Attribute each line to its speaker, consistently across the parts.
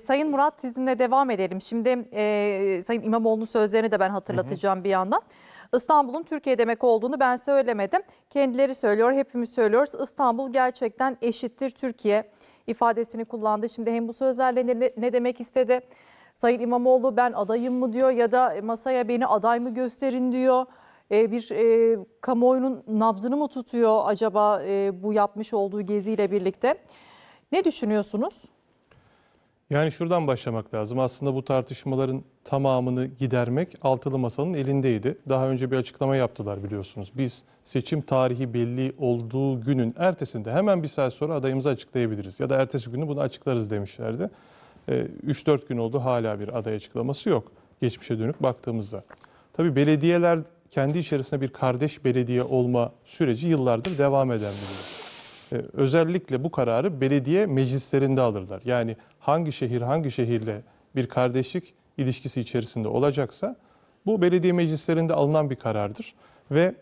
Speaker 1: Sayın Murat sizinle devam edelim. Şimdi e, Sayın İmamoğlu'nun sözlerini de ben hatırlatacağım bir yandan. İstanbul'un Türkiye demek olduğunu ben söylemedim. Kendileri söylüyor, hepimiz söylüyoruz. İstanbul gerçekten eşittir Türkiye ifadesini kullandı. Şimdi hem bu sözlerle ne, ne demek istedi? Sayın İmamoğlu ben adayım mı diyor ya da masaya beni aday mı gösterin diyor. E, bir e, kamuoyunun nabzını mı tutuyor acaba e, bu yapmış olduğu geziyle birlikte? Ne düşünüyorsunuz?
Speaker 2: Yani şuradan başlamak lazım. Aslında bu tartışmaların tamamını gidermek altılı masanın elindeydi. Daha önce bir açıklama yaptılar biliyorsunuz. Biz seçim tarihi belli olduğu günün ertesinde hemen bir saat sonra adayımızı açıklayabiliriz. Ya da ertesi günü bunu açıklarız demişlerdi. 3-4 gün oldu hala bir aday açıklaması yok. Geçmişe dönük baktığımızda. Tabii belediyeler kendi içerisinde bir kardeş belediye olma süreci yıllardır devam eden bir. Ee, özellikle bu kararı belediye meclislerinde alırlar. Yani hangi şehir hangi şehirle bir kardeşlik ilişkisi içerisinde olacaksa bu belediye meclislerinde alınan bir karardır. Ve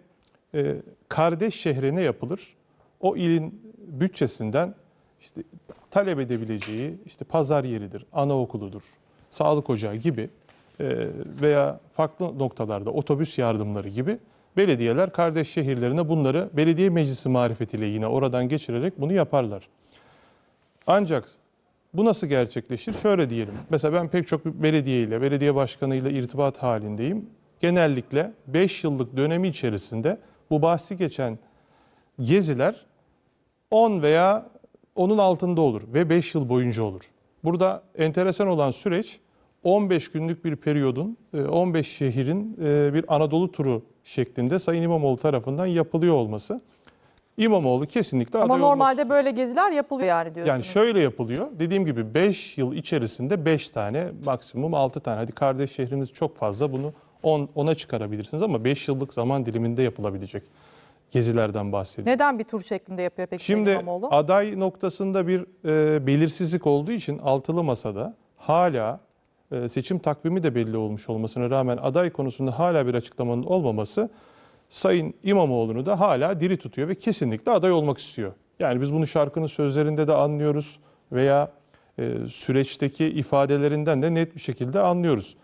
Speaker 2: e, kardeş şehrine yapılır. O ilin bütçesinden işte talep edebileceği işte pazar yeridir, anaokuludur, sağlık ocağı gibi e, veya farklı noktalarda otobüs yardımları gibi belediyeler kardeş şehirlerine bunları belediye meclisi marifetiyle yine oradan geçirerek bunu yaparlar. Ancak bu nasıl gerçekleşir? Şöyle diyelim. Mesela ben pek çok belediye ile, belediye başkanıyla irtibat halindeyim. Genellikle 5 yıllık dönemi içerisinde bu bahsi geçen geziler 10 veya onun altında olur ve 5 yıl boyunca olur. Burada enteresan olan süreç 15 günlük bir periyodun e, 15 şehrin e, bir Anadolu turu şeklinde Sayın İmamoğlu tarafından yapılıyor olması. İmamoğlu kesinlikle
Speaker 1: Ama
Speaker 2: aday olmak
Speaker 1: normalde böyle geziler yapılıyor yani diyorsunuz.
Speaker 2: yani şöyle yapılıyor. Dediğim gibi 5 yıl içerisinde 5 tane maksimum 6 tane. Hadi kardeş şehriniz çok fazla bunu 10 10'a çıkarabilirsiniz ama 5 yıllık zaman diliminde yapılabilecek gezilerden bahsediyorum.
Speaker 1: Neden bir tur şeklinde yapıyor peki
Speaker 2: Şimdi
Speaker 1: İmamoğlu?
Speaker 2: aday noktasında bir e, belirsizlik olduğu için altılı masada hala seçim takvimi de belli olmuş olmasına rağmen aday konusunda hala bir açıklamanın olmaması Sayın İmamoğlu'nu da hala diri tutuyor ve kesinlikle aday olmak istiyor. Yani biz bunu şarkının sözlerinde de anlıyoruz veya e, süreçteki ifadelerinden de net bir şekilde anlıyoruz.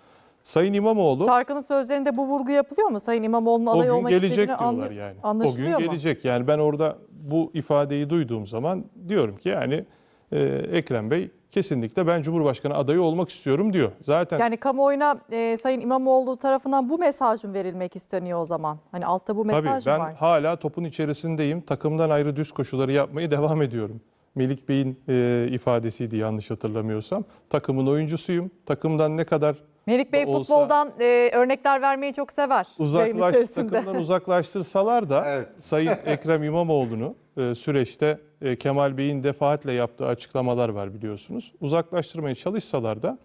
Speaker 2: Sayın İmamoğlu
Speaker 1: Şarkının sözlerinde bu vurgu yapılıyor mu? Sayın İmamoğlu'nun aday olmak
Speaker 2: gelecek
Speaker 1: istediğini
Speaker 2: diyorlar
Speaker 1: anlı-
Speaker 2: yani. O gün
Speaker 1: anlaşılıyor mu?
Speaker 2: gelecek. Yani ben orada bu ifadeyi duyduğum zaman diyorum ki yani e, Ekrem Bey kesinlikle ben Cumhurbaşkanı adayı olmak istiyorum diyor. Zaten
Speaker 1: Yani kamuoyuna e, Sayın İmamoğlu tarafından bu mesaj mı verilmek isteniyor o zaman? Hani altta bu mesaj
Speaker 2: tabii
Speaker 1: mı
Speaker 2: ben
Speaker 1: var?
Speaker 2: hala topun içerisindeyim. Takımdan ayrı düz koşuları yapmaya devam ediyorum. Melik Bey'in e, ifadesiydi yanlış hatırlamıyorsam. Takımın oyuncusuyum. Takımdan ne kadar
Speaker 1: Melik Bey
Speaker 2: olsa-
Speaker 1: futboldan e, örnekler vermeyi çok sever.
Speaker 2: uzaklaş, takımdan uzaklaştırsalar da
Speaker 3: Evet.
Speaker 2: Sayın Ekrem İmamoğlu'nu e, süreçte e, Kemal Bey'in defaatle yaptığı açıklamalar var biliyorsunuz. Uzaklaştırmaya çalışsalar da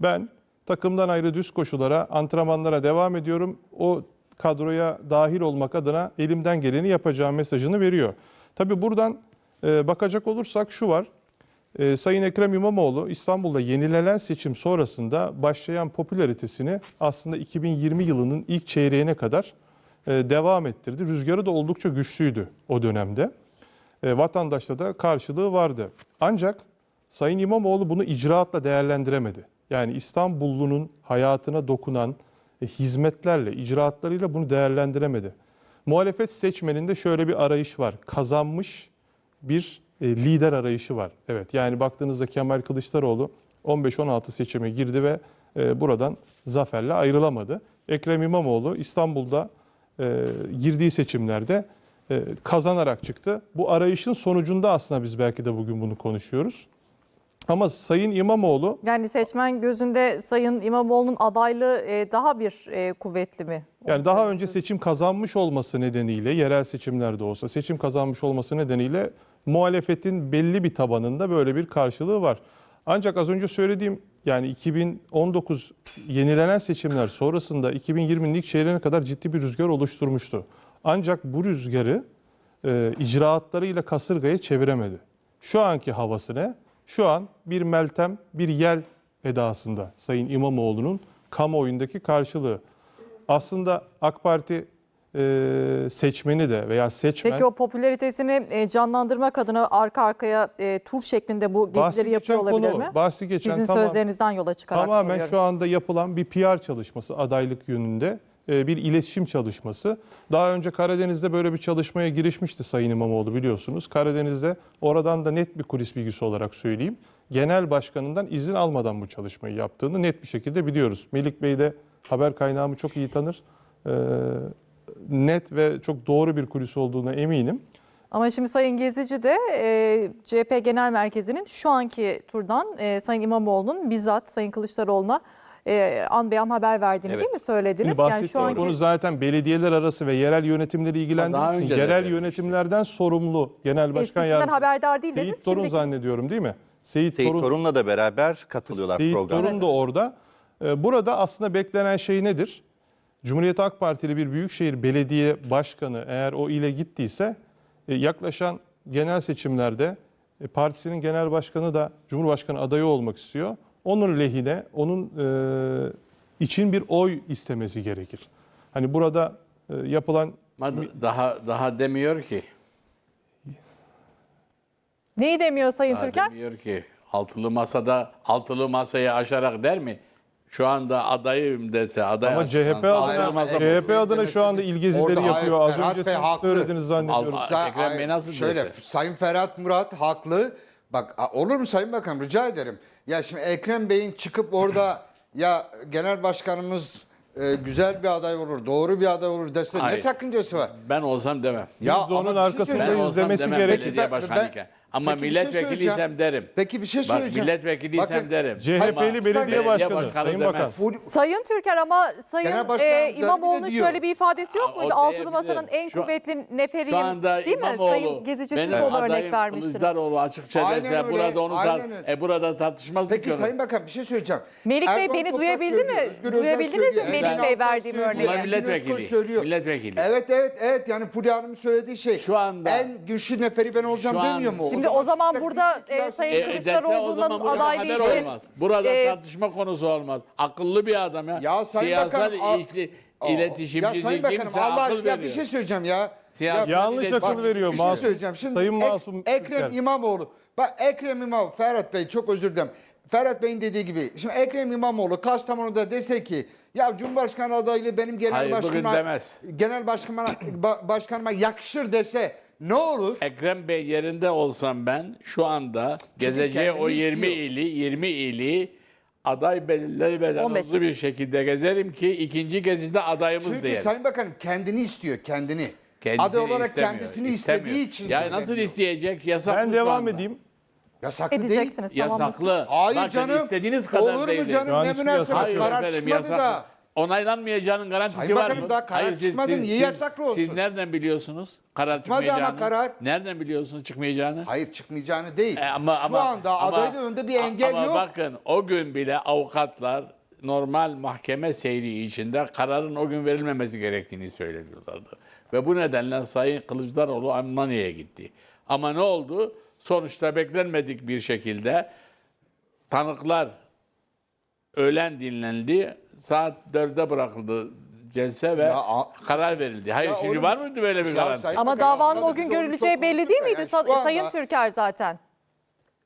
Speaker 2: ben takımdan ayrı düz koşulara, antrenmanlara devam ediyorum. O kadroya dahil olmak adına elimden geleni yapacağım mesajını veriyor. Tabii buradan e, bakacak olursak şu var. Ee, Sayın Ekrem İmamoğlu İstanbul'da yenilenen seçim sonrasında başlayan popülaritesini aslında 2020 yılının ilk çeyreğine kadar e, devam ettirdi. Rüzgarı da oldukça güçlüydü o dönemde. E, Vatandaşta da karşılığı vardı. Ancak Sayın İmamoğlu bunu icraatla değerlendiremedi. Yani İstanbullunun hayatına dokunan e, hizmetlerle, icraatlarıyla bunu değerlendiremedi. Muhalefet seçmeninde şöyle bir arayış var. Kazanmış bir lider arayışı var. Evet yani baktığınızda Kemal Kılıçdaroğlu 15-16 seçime girdi ve e, buradan zaferle ayrılamadı. Ekrem İmamoğlu İstanbul'da e, girdiği seçimlerde e, kazanarak çıktı. Bu arayışın sonucunda aslında biz belki de bugün bunu konuşuyoruz. Ama Sayın İmamoğlu
Speaker 1: Yani seçmen gözünde Sayın İmamoğlu'nun adaylığı e, daha bir e, kuvvetli mi?
Speaker 2: Yani daha önce seçim kazanmış olması nedeniyle, yerel seçimlerde olsa seçim kazanmış olması nedeniyle muhalefetin belli bir tabanında böyle bir karşılığı var. Ancak az önce söylediğim yani 2019 yenilenen seçimler sonrasında 2020'nin ilk çeyreğine kadar ciddi bir rüzgar oluşturmuştu. Ancak bu rüzgarı e, icraatlarıyla kasırgaya çeviremedi. Şu anki havası ne? Şu an bir meltem, bir yel edasında Sayın İmamoğlu'nun kamuoyundaki karşılığı. Aslında AK Parti seçmeni de veya seçmen
Speaker 1: Peki o popülaritesini e, canlandırmak adına arka arkaya e, tur şeklinde bu gezileri yapıyor olabilir
Speaker 2: konu,
Speaker 1: mi?
Speaker 2: bahsi geçen
Speaker 1: Sizin
Speaker 2: tamam-
Speaker 1: sözlerinizden yola çıkarak
Speaker 2: Tamamen
Speaker 1: soruyorum.
Speaker 2: şu anda yapılan bir PR çalışması adaylık yönünde e, bir iletişim çalışması. Daha önce Karadeniz'de böyle bir çalışmaya girişmişti Sayın İmamoğlu biliyorsunuz. Karadeniz'de oradan da net bir kulis bilgisi olarak söyleyeyim. Genel başkanından izin almadan bu çalışmayı yaptığını net bir şekilde biliyoruz. Melik Bey de haber kaynağımı çok iyi tanır. E, net ve çok doğru bir kulis olduğuna eminim.
Speaker 1: Ama şimdi Sayın Gezici de e, CHP Genel Merkezi'nin şu anki turdan e, Sayın İmamoğlu'nun bizzat Sayın Kılıçdaroğlu'na e, an beyan haber verdiğini
Speaker 3: Evet.
Speaker 1: değil mi söylediniz?
Speaker 2: Şimdi bahsettiğim konu zaten belediyeler arası ve yerel yönetimleri ilgilendiği için yerel yönetimlerden sorumlu genel başkan yardımcısı.
Speaker 1: haberdar değil
Speaker 2: Seyit
Speaker 1: dediniz.
Speaker 2: Torun
Speaker 1: Şimdi
Speaker 2: zannediyorum değil mi? Seyit,
Speaker 3: Seyit
Speaker 2: Torun,
Speaker 3: Torun'la da beraber katılıyorlar
Speaker 2: Seyit
Speaker 3: programa.
Speaker 2: Torun da orada. Ee, Burada aslında beklenen şey nedir? Cumhuriyet Halk Partili bir büyükşehir belediye başkanı eğer o ile gittiyse e, yaklaşan genel seçimlerde e, partisinin genel başkanı da Cumhurbaşkanı adayı olmak istiyor. Onun lehine, onun e, için bir oy istemesi gerekir. Hani burada e, yapılan
Speaker 4: daha daha demiyor ki.
Speaker 1: neyi demiyor Sayın
Speaker 4: Daha
Speaker 1: Türker?
Speaker 4: demiyor ki. Altılı masada altılı masayı aşarak der mi? Şu anda adayım dese aday
Speaker 2: ama CHP adına, CHP adına şu anda il gezileri
Speaker 5: Orada hayır,
Speaker 2: yapıyor. Az
Speaker 5: Ferhat
Speaker 2: önce
Speaker 5: Bey
Speaker 2: siz
Speaker 5: haklı.
Speaker 2: söylediniz zannediyorum.
Speaker 4: Al-
Speaker 5: Sa-
Speaker 4: Ekrem Bey nasıl
Speaker 5: şöyle
Speaker 4: dese?
Speaker 5: Sayın Ferhat Murat haklı. Bak a- olur mu Sayın Bakan rica ederim. Ya şimdi Ekrem Bey'in çıkıp orada ya genel başkanımız e, güzel bir aday olur, doğru bir aday olur dese ne
Speaker 4: Hayır.
Speaker 5: sakıncası var?
Speaker 4: Ben olsam demem.
Speaker 5: Ya
Speaker 2: Biz de onun
Speaker 5: bir şey
Speaker 2: arkasındayız
Speaker 4: Ben
Speaker 5: söyleyeceğim.
Speaker 4: olsam
Speaker 2: demesi
Speaker 4: demem
Speaker 2: gerekir.
Speaker 4: belediye
Speaker 5: Ben-
Speaker 4: başkanıyken. Ama
Speaker 5: Peki bir şey
Speaker 4: milletvekiliysem
Speaker 5: söyleyeceğim.
Speaker 4: derim.
Speaker 5: Peki bir şey
Speaker 4: Bak
Speaker 5: söyleyeceğim.
Speaker 4: milletvekiliysem
Speaker 5: Bakın,
Speaker 4: derim.
Speaker 2: CHP'li
Speaker 4: Ama
Speaker 2: belediye başkanı, Sayın
Speaker 4: demez.
Speaker 2: Bakan.
Speaker 5: Full-
Speaker 1: Sayın Türker ama Sayın
Speaker 5: Başkan
Speaker 1: e, İmamoğlu'nun
Speaker 5: diyor.
Speaker 1: şöyle bir ifadesi yok
Speaker 4: Aa,
Speaker 1: muydu?
Speaker 4: o
Speaker 1: Altılı
Speaker 4: diyebilir.
Speaker 1: Masa'nın en
Speaker 4: Şu-
Speaker 1: kuvvetli neferiyim
Speaker 4: Şu anda
Speaker 1: değil mi?
Speaker 4: İmamoğlu
Speaker 1: Sayın Gezici siz
Speaker 4: benim adayım
Speaker 1: örnek vermiştiniz.
Speaker 4: Kılıçdaroğlu açıkça
Speaker 5: Aynen
Speaker 4: dese
Speaker 5: öyle,
Speaker 4: burada onu tar
Speaker 5: aynen öyle.
Speaker 4: e burada tartışmaz
Speaker 5: Peki
Speaker 4: diyorum.
Speaker 5: Sayın Bakan bir şey söyleyeceğim.
Speaker 1: Melik Bey beni
Speaker 5: Toprak
Speaker 1: duyabildi
Speaker 5: söylüyor,
Speaker 1: mi?
Speaker 5: Özgür Özel
Speaker 1: Duyabildiniz mi
Speaker 5: söylüyor,
Speaker 1: Melik Bey
Speaker 5: Altan
Speaker 1: verdiğim
Speaker 5: söylüyor,
Speaker 1: örneği?
Speaker 4: Bunlar
Speaker 5: Engin
Speaker 4: milletvekili,
Speaker 5: Özkoy söylüyor.
Speaker 4: milletvekili.
Speaker 5: Evet evet evet yani Fulya Hanım'ın söylediği şey.
Speaker 4: Şu anda-
Speaker 5: en güçlü neferi ben olacağım
Speaker 4: Şu an-
Speaker 5: demiyor mu?
Speaker 1: Şimdi o zaman
Speaker 5: çıkacak
Speaker 1: burada e, Sayın
Speaker 4: E,
Speaker 1: Kılıçdaroğlu'nun
Speaker 4: zaman
Speaker 1: adaylığı için
Speaker 4: olmaz. Burada
Speaker 1: e,
Speaker 4: tartışma konusu olmaz. Akıllı bir adam ya.
Speaker 5: Ya Sayın
Speaker 4: Siyasal
Speaker 5: Bakanım,
Speaker 4: iletişimcisi
Speaker 5: ya Sayın Bakanım Allah
Speaker 4: akıl
Speaker 5: ya
Speaker 4: veriyor.
Speaker 5: bir şey söyleyeceğim ya.
Speaker 4: Siyasi-
Speaker 5: Ya
Speaker 2: Yanlış
Speaker 4: Bak,
Speaker 2: akıl veriyor
Speaker 5: bir şey
Speaker 2: Masum.
Speaker 5: söyleyeceğim. Şimdi
Speaker 2: Sayın
Speaker 5: Ek-
Speaker 2: Masum
Speaker 5: Ekrem
Speaker 2: Türker.
Speaker 5: İmamoğlu. Bak Ekrem İmamoğlu, Ferhat Bey çok özür dilerim. Ferhat Bey'in dediği gibi. Şimdi Ekrem İmamoğlu Kastamonu'da dese ki ya Cumhurbaşkanı adaylığı benim genel
Speaker 4: Hayır,
Speaker 5: başkanıma
Speaker 4: demez.
Speaker 5: genel başkanıma ba- başkanıma yakışır dese ne olur?
Speaker 4: Ekrem Bey yerinde olsam ben şu anda gezeceği o
Speaker 5: kendini
Speaker 4: 20
Speaker 5: istiyor.
Speaker 4: ili 20 ili aday belirleri belirli
Speaker 1: 15.
Speaker 4: hızlı bir şekilde gezerim ki ikinci gezide adayımız
Speaker 5: Çünkü
Speaker 4: diyelim.
Speaker 5: Sayın Bakanım kendini istiyor, kendini.
Speaker 4: Kendisini
Speaker 5: Aday olarak
Speaker 4: istemiyor,
Speaker 5: kendisini
Speaker 4: istemiyor.
Speaker 5: istediği için.
Speaker 4: Ya nasıl
Speaker 5: söylemiyor.
Speaker 4: isteyecek? Yasak
Speaker 2: Ben devam
Speaker 4: anda?
Speaker 2: edeyim.
Speaker 5: Yasaklı değil.
Speaker 1: tamam?
Speaker 4: Yasaklı.
Speaker 5: Hayır
Speaker 4: Bakın
Speaker 5: canım.
Speaker 4: istediğiniz kadar
Speaker 5: Olur mu canım? Ne münasebet? Karar çıkmadı
Speaker 4: yasak.
Speaker 5: da.
Speaker 4: Onaylanmayacağının garantisi
Speaker 5: Sayın
Speaker 4: var
Speaker 5: Bakanım,
Speaker 4: mı?
Speaker 5: daha karar çıkmadı. Niye yasaklı olsun?
Speaker 4: Siz nereden biliyorsunuz karar
Speaker 5: Çıkmadı ama
Speaker 4: çıkmayacağını?
Speaker 5: karar.
Speaker 4: Nereden biliyorsunuz çıkmayacağını?
Speaker 5: Hayır çıkmayacağını değil.
Speaker 4: E, ama,
Speaker 5: Şu
Speaker 4: ama,
Speaker 5: anda
Speaker 4: ama-
Speaker 5: adayın önünde bir engel
Speaker 4: ama
Speaker 5: yok.
Speaker 4: bakın o gün bile avukatlar normal mahkeme seyri içinde kararın o gün verilmemesi gerektiğini söylüyorlardı. Ve bu nedenle Sayın Kılıçdaroğlu Almanya'ya gitti. Ama ne oldu? Sonuçta beklenmedik bir şekilde tanıklar öğlen dinlendi. Saat 4'e bırakıldı celse ve
Speaker 5: Ya, a-
Speaker 4: karar verildi. Hayır
Speaker 5: Ya
Speaker 4: şimdi
Speaker 5: oğlum-
Speaker 4: var mıydı böyle bir
Speaker 5: Ya? Sayın
Speaker 1: Ama davanın o
Speaker 5: anladım.
Speaker 1: gün
Speaker 5: Biz onu
Speaker 1: görüleceği
Speaker 5: çok
Speaker 1: belli değil
Speaker 5: konuştuk.
Speaker 1: miydi
Speaker 5: Yani şu anda
Speaker 1: Sayın Türker zaten?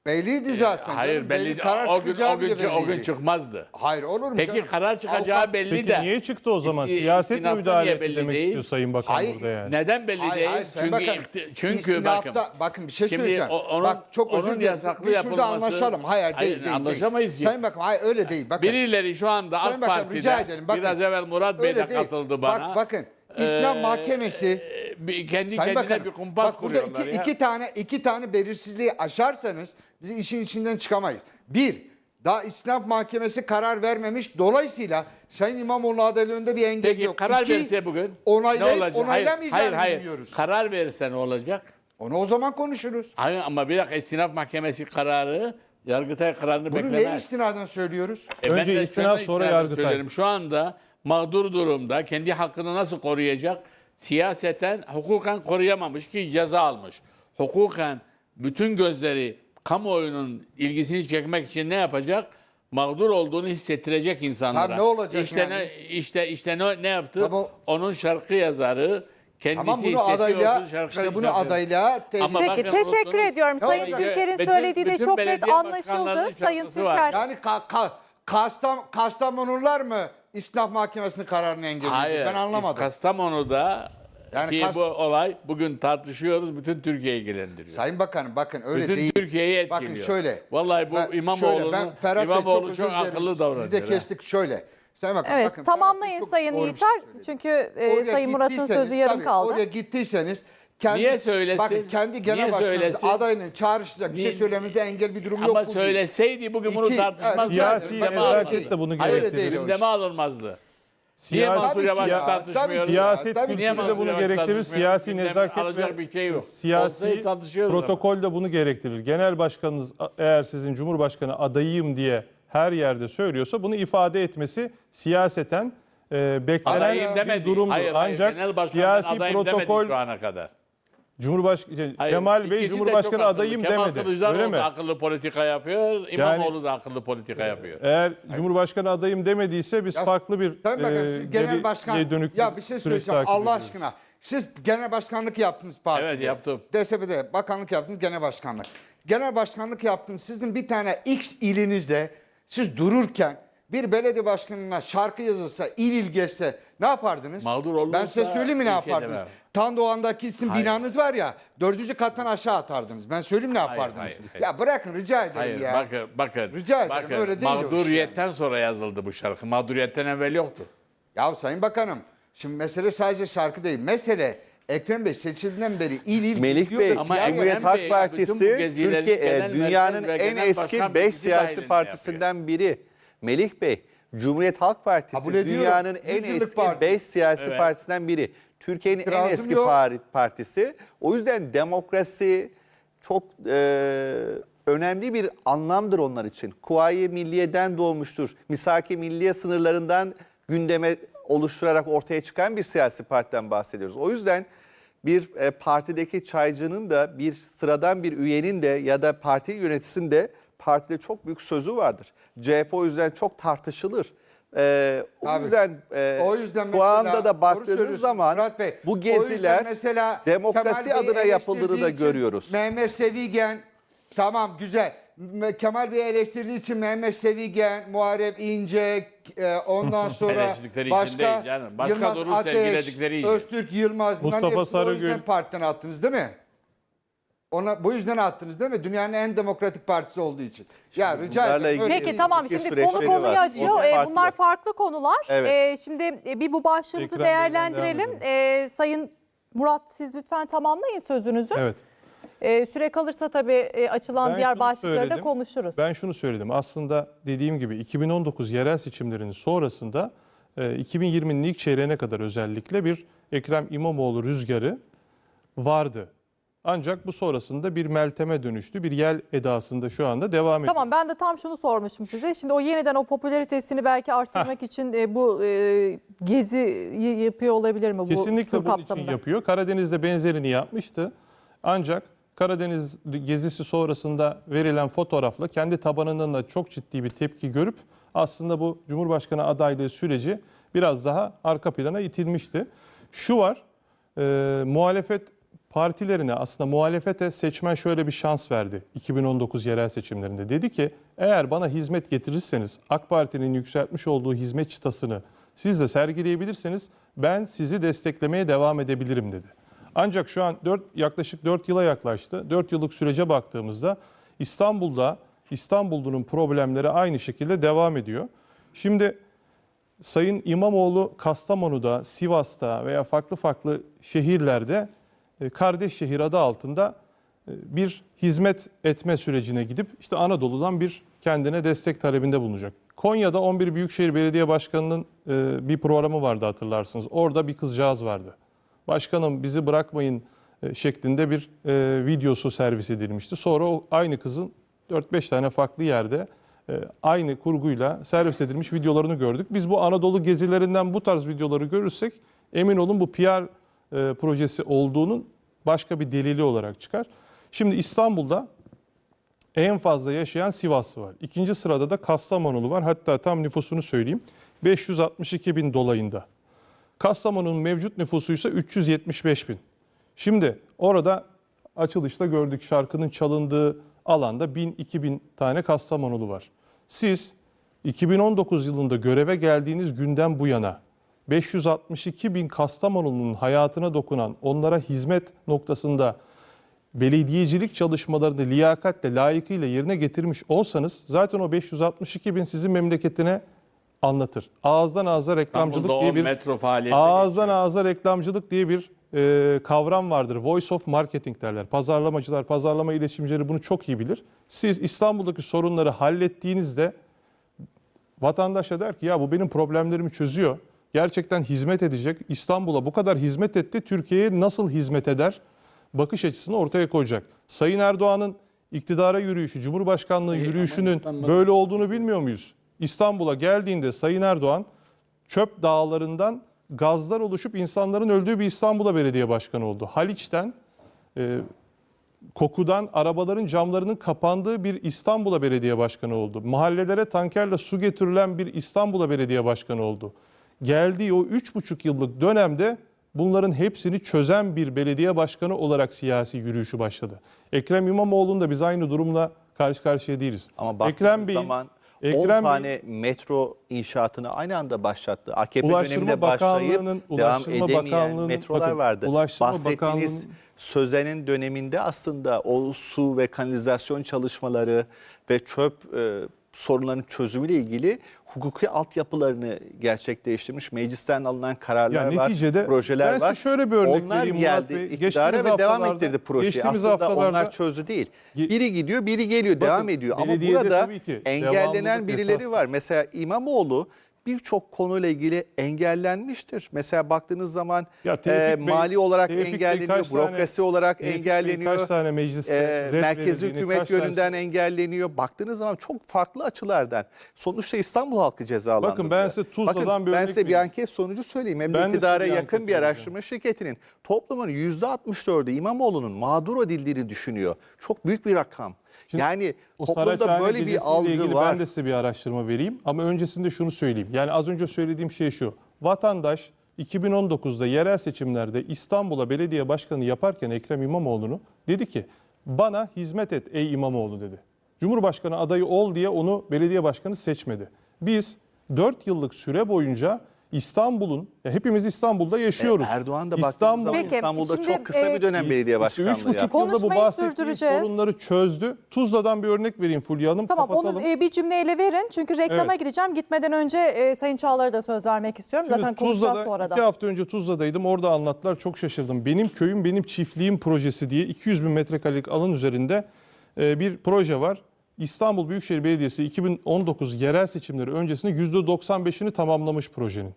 Speaker 5: Belliydi zaten.
Speaker 4: Hayır
Speaker 5: canım.
Speaker 4: belli
Speaker 5: karar
Speaker 4: o gün
Speaker 5: çıkacağı
Speaker 4: o gün
Speaker 5: bile
Speaker 4: o gün
Speaker 5: belliydi.
Speaker 4: çıkmazdı.
Speaker 5: Hayır olur mu
Speaker 4: Peki
Speaker 5: canım?
Speaker 4: karar çıkacağı
Speaker 5: Avukat-
Speaker 4: belli
Speaker 2: Peki
Speaker 4: de.
Speaker 2: niye çıktı o zaman?
Speaker 4: İsti-
Speaker 2: Siyaset mi
Speaker 4: istinafta
Speaker 2: müdahale
Speaker 4: niye
Speaker 2: etti
Speaker 4: belli
Speaker 2: demek
Speaker 4: değil?
Speaker 2: istiyor Sayın Bakan
Speaker 5: Hayır.
Speaker 2: burada yani.
Speaker 4: Neden belli
Speaker 5: Hayır,
Speaker 4: değil?
Speaker 5: hayır, Sayın
Speaker 4: çünkü ikti- çünkü bakın.
Speaker 5: istinafta- bakın bir şey
Speaker 4: Şimdi
Speaker 5: söyleyeceğim.
Speaker 4: o- onun-
Speaker 5: Bak çok özür
Speaker 4: onun
Speaker 5: dilerim.
Speaker 4: yasaklı
Speaker 5: Biz şurada
Speaker 4: yapılması-
Speaker 5: anlaşalım. Hayır değil
Speaker 4: Hayır,
Speaker 5: değil. değil.
Speaker 4: anlaşamayız ki.
Speaker 5: Sayın Bakan hayır öyle değil. Bakın.
Speaker 4: Birileri şu anda
Speaker 5: Sayın
Speaker 4: AK
Speaker 5: Bakan,
Speaker 4: Parti'de
Speaker 5: rica ederim, bakın.
Speaker 4: biraz evvel Murat Bey
Speaker 5: öyle
Speaker 4: de
Speaker 5: değil.
Speaker 4: katıldı bana.
Speaker 5: Bak, bakın İslam
Speaker 4: Ee,
Speaker 5: Mahkemesi
Speaker 4: bir- kendi
Speaker 5: Sayın
Speaker 4: kendine
Speaker 5: Bakanım,
Speaker 4: bir kumpas
Speaker 5: bak burada
Speaker 4: kuruyorlar
Speaker 5: iki,
Speaker 4: ya.
Speaker 5: iki tane iki tane belirsizliği aşarsanız biz işin içinden çıkamayız. Bir, daha İslam Mahkemesi karar vermemiş. Dolayısıyla Sayın İmamoğlu adaylığında bir engel
Speaker 4: Peki
Speaker 5: yok.
Speaker 4: karar
Speaker 5: İki,
Speaker 4: verse bugün
Speaker 5: onaylayıp
Speaker 4: ne olacak? Hayır,
Speaker 5: onaylamayacağını
Speaker 4: hayır, hayır.
Speaker 5: bilmiyoruz.
Speaker 4: Karar verirse ne olacak?
Speaker 5: Onu o zaman konuşuruz.
Speaker 4: Hayır ama bir dakika istinaf mahkemesi kararı Yargıtay kararını
Speaker 5: Bunu ne
Speaker 4: beklemez.
Speaker 5: istinaden söylüyoruz?
Speaker 4: E ben
Speaker 2: Önce
Speaker 4: de
Speaker 2: istinaf, sonra Yargıtay.
Speaker 4: söylerim. Şu anda mağdur durumda kendi hakkını nasıl koruyacak? Siyaseten, hukuken koruyamamış ki ceza almış. Hukuken bütün gözleri kamuoyunun ilgisini çekmek için ne yapacak? mağdur olduğunu hissettirecek insanlara.
Speaker 5: Tamam, ne olacak
Speaker 4: işte
Speaker 5: yani?
Speaker 4: Ne, işte işte ne, ne yaptı?
Speaker 5: Tamam.
Speaker 4: Onun şarkı yazarı kendisi
Speaker 5: Tamam bunu adayla, işte bunu adayla
Speaker 4: Ama
Speaker 1: Peki teşekkür ediyorum.
Speaker 5: Ne
Speaker 1: Sayın? Türker'in söylediği de çok net anlaşıldı. Sayın
Speaker 4: var.
Speaker 1: Türker.
Speaker 5: yani ka, ka, Kastam, Kastamonular mı İstinaf Mahkemesi'nin kararını engelleyecek?
Speaker 4: Hayır.
Speaker 5: Ben anlamadım.
Speaker 4: Kastamonu'da
Speaker 5: Yani
Speaker 4: ki
Speaker 5: Kas-
Speaker 4: bu olay bugün tartışıyoruz. Bütün Türkiye'yi ilgilendiriyor.
Speaker 5: Sayın Bakanım bakın öyle
Speaker 4: bütün
Speaker 5: değil.
Speaker 4: Türkiye'yi etkiliyor.
Speaker 5: Bakın şöyle.
Speaker 4: Vallahi bu
Speaker 5: Ben-
Speaker 4: İmamoğlu'nun
Speaker 5: ben Ferhat
Speaker 4: İmamoğlu çok,
Speaker 5: dilerim.
Speaker 4: akıllı davranıyor.
Speaker 5: Siz de kestik şöyle. Sayın Bakan,
Speaker 1: Evet
Speaker 5: bakın,
Speaker 1: tamamlayın
Speaker 5: çok
Speaker 1: Sayın Yiğiter.
Speaker 5: şey.
Speaker 1: Çünkü e, Sayın Murat'ın sözü yarım
Speaker 5: tabii,
Speaker 1: kaldı.
Speaker 5: Oraya gittiyseniz kendi,
Speaker 4: Niye söylesin?
Speaker 5: Bakın kendi genel
Speaker 4: Niye
Speaker 5: başkanınız
Speaker 4: söylesin?
Speaker 5: adayının çağrışacak bir şey
Speaker 4: Niye-
Speaker 5: söylemenize engel bir durum yok.
Speaker 4: Ama
Speaker 5: bu değil.
Speaker 4: söyleseydi bugün bunu
Speaker 5: İki-
Speaker 4: tartışmazdı.
Speaker 2: Siyasi
Speaker 4: gündeme
Speaker 2: nezaket
Speaker 4: alınmazdı.
Speaker 2: de bunu
Speaker 4: Hayır,
Speaker 5: gerektirir.
Speaker 2: gerektirir.
Speaker 4: Gündeme alınmazdı. Niye
Speaker 2: Siyasi-
Speaker 4: Mansur Yavaş'la
Speaker 5: ya,
Speaker 4: tartışmıyoruz?
Speaker 2: Siyaset
Speaker 5: Tabii ki.
Speaker 4: Niye
Speaker 2: kültürü de
Speaker 4: Mansur
Speaker 2: bunu
Speaker 4: Yavaş'la
Speaker 2: gerektirir.
Speaker 4: tartışmıyoruz?
Speaker 2: Siyasi
Speaker 4: Gündeme
Speaker 2: nezaket
Speaker 4: alacak
Speaker 2: ve
Speaker 4: bir şey yok.
Speaker 2: siyasi
Speaker 4: Olsaydı tartışıyoruz ama.
Speaker 2: protokol de bunu gerektirir. Genel başkanınız eğer sizin Cumhurbaşkanı adayıyım diye her yerde söylüyorsa bunu ifade etmesi siyaseten e, beklenen
Speaker 4: Adayım
Speaker 2: bir
Speaker 4: demedi.
Speaker 2: durumdur.
Speaker 4: Hayır, hayır,
Speaker 2: Ancak
Speaker 4: genel başkan
Speaker 2: siyasi
Speaker 4: ben adayım demedi
Speaker 2: protokol
Speaker 4: şu ana kadar.
Speaker 2: Cumhurbaşkanı
Speaker 4: Hayır,
Speaker 2: Kemal Bey
Speaker 4: ikisi de
Speaker 2: Cumhurbaşkanı
Speaker 4: çok akıllı.
Speaker 2: adayım
Speaker 4: Kemal
Speaker 2: demedi.
Speaker 4: Kılıçdaroğlu
Speaker 2: Öyle mi?
Speaker 4: da akıllı politika yapıyor. İmamoğlu da akıllı politika yapıyor.
Speaker 2: Eğer Cumhurbaşkanı adayım demediyse biz
Speaker 5: Ya,
Speaker 2: farklı bir
Speaker 5: Sayın Bakan
Speaker 2: e,
Speaker 5: siz genel
Speaker 2: geriye
Speaker 5: başkan
Speaker 2: dönük
Speaker 5: ya bir şey
Speaker 2: süreç
Speaker 5: söyleyeceğim
Speaker 2: takip
Speaker 5: Allah
Speaker 2: ediyoruz.
Speaker 5: aşkına. Siz genel başkanlık yaptınız partide.
Speaker 4: Evet, yaptım.
Speaker 5: DSP'de bakanlık yaptınız genel başkanlık. Genel başkanlık yaptınız. Sizin bir tane X ilinizde siz dururken bir belediye başkanına şarkı yazılsa, il il geçse ne yapardınız?
Speaker 4: Mağdur olursa
Speaker 5: Ben size söyleyeyim mi ne
Speaker 4: bir şey
Speaker 5: yapardınız?
Speaker 4: demem.
Speaker 5: Tandoğan'daki sizin
Speaker 4: Hayır.
Speaker 5: binanız var ya, dördüncü kattan aşağı atardınız. Ben söyleyeyim ne
Speaker 4: Hayır,
Speaker 5: yapardınız?
Speaker 4: hayır, hayır.
Speaker 5: Ya bırakın rica ederim
Speaker 4: Hayır
Speaker 5: ya.
Speaker 4: bakın bakın.
Speaker 5: Rica ederim,
Speaker 4: bakın,
Speaker 5: öyle değil o iş
Speaker 4: Mağduriyetten sonra yazıldı bu şarkı. Mağduriyetten evvel yoktu.
Speaker 5: Ya Sayın Bakanım, şimdi mesele sadece şarkı değil. Mesele Ekrem Bey seçildiğinden beri il il
Speaker 3: Melih
Speaker 5: gidiyor
Speaker 3: Bey,
Speaker 5: da
Speaker 4: Ama
Speaker 5: PR
Speaker 4: Ekrem
Speaker 3: Cumhuriyet
Speaker 4: Bey,
Speaker 3: Halk
Speaker 4: bütün
Speaker 3: Partisi Türkiye e, dünyanın
Speaker 4: merkez ve
Speaker 3: en
Speaker 4: genel
Speaker 3: eski
Speaker 4: başkan
Speaker 3: 5
Speaker 4: bilgisi
Speaker 3: siyasi
Speaker 4: dahilinde
Speaker 3: partisinden biri. Melih Bey, Cumhuriyet Halk Partisi
Speaker 5: Kabul ediyorum.
Speaker 3: dünyanın en
Speaker 5: Yüzyıllık
Speaker 3: eski
Speaker 5: parti.
Speaker 3: 5 siyasi
Speaker 4: Evet.
Speaker 3: partisinden biri. Türkiye'nin en
Speaker 5: İtirazım
Speaker 3: eski
Speaker 5: yok.
Speaker 3: par- partisi. O yüzden demokrasi çok e, önemli bir anlamdır onlar için. Kuvayi Milliye'den doğmuştur. Misaki Milliye sınırlarından gündeme oluşturarak ortaya çıkan bir siyasi partiden bahsediyoruz. O yüzden bir e, partideki çaycının da bir sıradan bir üyenin de ya da parti yöneticisinin de partide çok büyük sözü vardır. CHP o yüzden çok tartışılır. E, o
Speaker 5: Tabii.
Speaker 3: yüzden e,
Speaker 5: O yüzden
Speaker 3: şu anda da baktığınız zaman
Speaker 5: Murat Bey.
Speaker 3: bu geziler
Speaker 5: mesela
Speaker 3: demokrasi
Speaker 5: Kemal
Speaker 3: adına yapıldığını da görüyoruz.
Speaker 5: Mehmet Sevigen tamam güzel. Kemal Bey'i eleştirdiği için Mehmet Sevigen, Muharrem İnce, e, ondan sonra başka
Speaker 4: canım. Başka
Speaker 5: Yılmaz Ateş,
Speaker 4: sergiledikleri için.
Speaker 5: Öztürk Yılmaz.
Speaker 2: Mustafa
Speaker 5: hepsini O yüzden
Speaker 2: Sarıgül.
Speaker 5: partiden attınız değil mi? Ona bu yüzden attınız değil mi? Dünyanın en demokratik partisi olduğu için. Ya rica
Speaker 3: bunlarla
Speaker 5: ederim.
Speaker 3: ilgili-
Speaker 5: öyle
Speaker 1: Peki
Speaker 5: değil.
Speaker 1: tamam şimdi
Speaker 3: süreçleri
Speaker 1: konu konuyu
Speaker 3: var.
Speaker 1: açıyor.
Speaker 3: O
Speaker 1: Ee,
Speaker 3: farklı.
Speaker 1: bunlar farklı konular.
Speaker 3: Evet.
Speaker 1: Ee, şimdi e, bir bu başlığımızı
Speaker 2: Ekrem Bey'den
Speaker 1: değerlendirelim.
Speaker 2: devam
Speaker 1: Ee, Sayın Murat siz lütfen tamamlayın sözünüzü.
Speaker 2: Evet.
Speaker 1: Ee, süre kalırsa tabii e, açılan
Speaker 2: Ben
Speaker 1: diğer
Speaker 2: şunu
Speaker 1: başlıkları da
Speaker 2: söyledim.
Speaker 1: konuşuruz.
Speaker 2: Ben şunu söyledim. Aslında dediğim gibi 2019 yerel seçimlerinin sonrasında e, 2020'nin ilk çeyreğine kadar özellikle bir Ekrem İmamoğlu rüzgarı vardı. Ancak bu sonrasında bir melteme dönüştü. Bir yel edasında şu anda devam ediyor.
Speaker 1: Tamam ben de tam şunu sormuşum size. Şimdi o yeniden o popülaritesini belki arttırmak için e, bu e, geziyi yapıyor olabilir mi bu
Speaker 2: Kesinlikle
Speaker 1: tur
Speaker 2: bunun için
Speaker 1: kapsamında?
Speaker 2: yapıyor. Karadeniz'de benzerini yapmıştı. Ancak Karadeniz gezisi sonrasında verilen fotoğrafla kendi tabanından da çok ciddi bir tepki görüp aslında bu Cumhurbaşkanı adaylığı süreci biraz daha arka plana itilmişti. Şu var, e, muhalefet partilerine aslında muhalefete seçmen şöyle bir şans verdi 2019 yerel seçimlerinde. Dedi ki eğer bana hizmet getirirseniz AK Parti'nin yükseltmiş olduğu hizmet çıtasını siz de sergileyebilirseniz ben sizi desteklemeye devam edebilirim dedi. Ancak şu an 4, yaklaşık 4 yıla yaklaştı. 4 yıllık sürece baktığımızda İstanbul'da İstanbul'un problemleri aynı şekilde devam ediyor. Şimdi Sayın İmamoğlu Kastamonu'da, Sivas'ta veya farklı farklı şehirlerde kardeş şehir adı altında e, bir hizmet etme sürecine gidip işte Anadolu'dan bir kendine destek talebinde bulunacak. Konya'da 11 Büyükşehir Belediye Başkanı'nın e, bir programı vardı hatırlarsınız. Orada bir kızcağız vardı. Başkanım bizi bırakmayın e, şeklinde bir e, videosu servis edilmişti. Sonra o aynı kızın 4-5 tane farklı yerde e, aynı kurguyla servis edilmiş videolarını gördük. Biz bu Anadolu gezilerinden bu tarz videoları görürsek emin olun bu PR e, projesi olduğunun başka bir delili olarak çıkar. Şimdi İstanbul'da en fazla yaşayan Sivaslı var. İkinci sırada da Kastamonulu var. Hatta tam nüfusunu söyleyeyim. 562 bin dolayında. Kastamonu'nun mevcut nüfusu ise 375 bin. Şimdi orada açılışta gördük şarkının çalındığı alanda 1000-2000 tane Kastamonulu var. Siz 2019 yılında göreve geldiğiniz günden bu yana 562 bin Kastamonulu'nun hayatına dokunan, onlara hizmet noktasında belediyecilik çalışmalarını liyakatle, layıkıyla yerine getirmiş olsanız zaten o 562 bin sizin memleketine anlatır. Ağızdan ağza reklamcılık diye bir
Speaker 4: metro
Speaker 2: ağızdan
Speaker 4: geçiyor.
Speaker 2: ağza reklamcılık diye bir e, kavram vardır. Voice of marketing derler. Pazarlamacılar, pazarlama iletişimcileri bunu çok iyi bilir. Siz İstanbul'daki sorunları hallettiğinizde vatandaş da der ki ya bu benim problemlerimi çözüyor. Gerçekten hizmet edecek. İstanbul'a bu kadar hizmet etti. Türkiye'ye nasıl hizmet eder? Bakış açısını ortaya koyacak. Sayın Erdoğan'ın iktidara yürüyüşü, Cumhurbaşkanlığı
Speaker 4: E, ama
Speaker 2: yürüyüşünün böyle olduğunu bilmiyor muyuz? İstanbul'a geldiğinde Sayın Erdoğan çöp dağlarından gazlar oluşup insanların öldüğü bir İstanbul'a belediye başkanı oldu. Haliç'ten e, kokudan arabaların camlarının kapandığı bir İstanbul'a belediye başkanı oldu. Mahallelere tankerle su getirilen bir İstanbul'a belediye başkanı oldu. Geldiği o üç buçuk yıllık dönemde bunların hepsini çözen bir belediye başkanı olarak siyasi yürüyüşü başladı. Ekrem İmamoğlu'nun da biz aynı durumla karşı karşıya değiliz.
Speaker 3: Ama baktığınız
Speaker 2: Ekrem Bey'in-
Speaker 3: zaman 10
Speaker 2: Ekrem Bey-
Speaker 3: tane metro inşaatını aynı anda başlattı. AKP
Speaker 2: Ulaştırma
Speaker 3: döneminde başlayıp
Speaker 2: Bakanlığı'nın-
Speaker 3: devam
Speaker 2: Ulaştırma
Speaker 3: edemeyen
Speaker 2: Bakanlığı'nın-
Speaker 3: metrolar
Speaker 2: bakın,
Speaker 3: vardı.
Speaker 2: Ulaştırma
Speaker 3: Bahsettiğiniz
Speaker 2: Bakanlığı'nın-
Speaker 3: Sözen'in döneminde aslında o su ve kanalizasyon çalışmaları ve çöp e, sorunlarının çözümüyle ilgili hukuki altyapılarını gerçekleştirmiş. Meclisten alınan kararlar
Speaker 2: Ya
Speaker 3: var,
Speaker 2: neticede
Speaker 3: projeler
Speaker 2: ben size
Speaker 3: var.
Speaker 2: şöyle bir örnek
Speaker 3: onlar
Speaker 2: vereyim Murat
Speaker 3: geldi
Speaker 2: Bey.
Speaker 3: iktidara ve devam ettirdi projeyi. Aslında onlar çözdü değil. Biri gidiyor, biri geliyor,
Speaker 2: Bakın,
Speaker 3: devam ediyor. Ama burada engellenen birileri
Speaker 2: esastır.
Speaker 3: var. Mesela İmamoğlu birçok konuyla ilgili engellenmiştir. Mesela baktığınız zaman
Speaker 2: Ya
Speaker 3: e,
Speaker 2: Bey-
Speaker 3: mali olarak
Speaker 2: Tevfik Bey
Speaker 3: engelleniyor,
Speaker 2: tane-
Speaker 3: bürokrasi olarak
Speaker 2: Tevfik Bey
Speaker 3: engelleniyor.
Speaker 2: kaç tane mecliste
Speaker 3: e, merkezi hükümet yönünden engelleniyor. Baktığınız zaman çok farklı açılardan. Sonuçta İstanbul halkı cezalandırılıyor.
Speaker 2: Bakın ben size Tuzla'dan
Speaker 3: Bakın,
Speaker 2: bir
Speaker 3: ben size bir anket sonucu söyleyeyim. Hem
Speaker 2: Ben
Speaker 3: iktidara yakın bir araştırma şirketinin toplumun %64'ü İmamoğlu'nun mağdur edildiğini düşünüyor. Çok büyük bir rakam. Yani
Speaker 2: O
Speaker 3: toplumda böyle bir algı var.
Speaker 2: Ben de size bir araştırma vereyim ama öncesinde şunu söyleyeyim. Yani az önce söylediğim şey şu. Vatandaş 2019'da yerel seçimlerde İstanbul'a belediye başkanı yaparken Ekrem İmamoğlu'nu dedi ki bana hizmet et ey İmamoğlu dedi. Cumhurbaşkanı adayı ol diye onu belediye başkanı seçmedi. Biz 4 yıllık süre boyunca İstanbul'un, ya hepimiz İstanbul'da yaşıyoruz.
Speaker 3: E, Erdoğan da
Speaker 2: İstanbul,
Speaker 3: zaman
Speaker 1: Peki,
Speaker 3: İstanbul'da
Speaker 1: şimdi,
Speaker 3: çok kısa
Speaker 1: e,
Speaker 3: bir dönem belediye başkanlığı yaptı.
Speaker 2: yılda bu bahsettiğim sorunları çözdü. Tuzla'dan bir örnek vereyim Fulya Hanım.
Speaker 1: Tamam
Speaker 2: kapatalım.
Speaker 1: onu e, bir cümleyle verin. Çünkü reklama
Speaker 2: Evet.
Speaker 1: gideceğim. Gitmeden önce e, Sayın Çağlar'a da söz vermek istiyorum.
Speaker 2: Şimdi
Speaker 1: Zaten konuşacağız
Speaker 2: Tuzla'da
Speaker 1: sonra da.
Speaker 2: iki hafta önce Tuzla'daydım. Orada anlattılar. Çok şaşırdım. Benim köyüm, benim çiftliğim projesi diye 200 bin metrekarelik alan üzerinde e, bir proje var. İstanbul Büyükşehir Belediyesi 2019 yerel seçimleri öncesinde %95'ini tamamlamış projenin.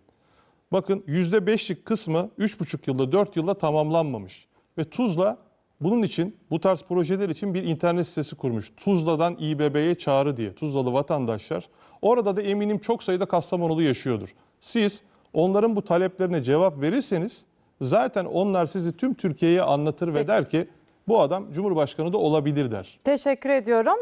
Speaker 2: Bakın %5'lik kısmı 3,5 yılda 4 yılda tamamlanmamış. Ve Tuzla bunun için bu tarz projeler için bir internet sitesi kurmuş. Tuzla'dan İBB'ye çağrı diye Tuzlalı vatandaşlar. Orada da eminim çok sayıda Kastamonulu yaşıyordur. Siz onların bu taleplerine cevap verirseniz zaten onlar sizi tüm Türkiye'ye anlatır ve der ki bu adam Cumhurbaşkanı da olabilir der.
Speaker 1: Teşekkür ediyorum.